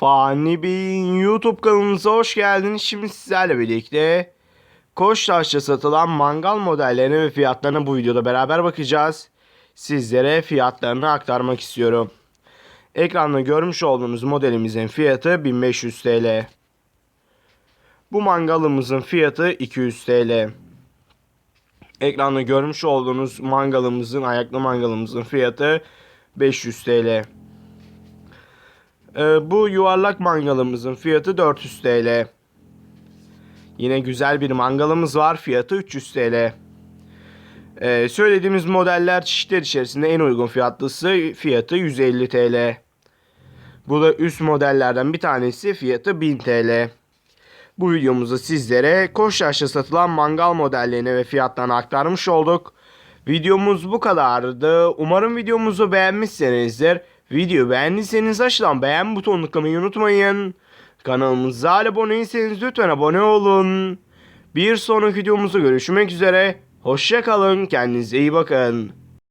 Fani Bey'in YouTube kanalımıza hoş geldiniz. Şimdi sizlerle birlikte Koçtaş'ta satılan mangal modellerine ve fiyatlarına bu videoda beraber bakacağız. Sizlere fiyatlarını aktarmak istiyorum. Ekranda görmüş olduğunuz modelimizin fiyatı 1500 TL. Bu mangalımızın fiyatı 200 TL. Ekranda görmüş olduğunuz mangalımızın, ayaklı mangalımızın fiyatı 500 TL. Ee, bu yuvarlak mangalımızın fiyatı 400 TL. Yine güzel bir mangalımız var. Fiyatı 300 TL. Ee, söylediğimiz modeller çeşitler içerisinde en uygun fiyatlısı fiyatı 150 TL. Bu da üst modellerden bir tanesi fiyatı 1000 TL. Bu videomuzda sizlere Koçtaş'ta satılan mangal modellerini ve fiyatlarını aktarmış olduk. Videomuz bu kadardı. Umarım videomuzu beğenmişsinizdir. Videoyu beğendiyseniz aşağıdan beğen butonunu tıklamayı unutmayın. Kanalımıza abone değilseniz lütfen abone olun. Bir sonraki videomuzda görüşmek üzere. Hoşçakalın. Kendinize iyi bakın.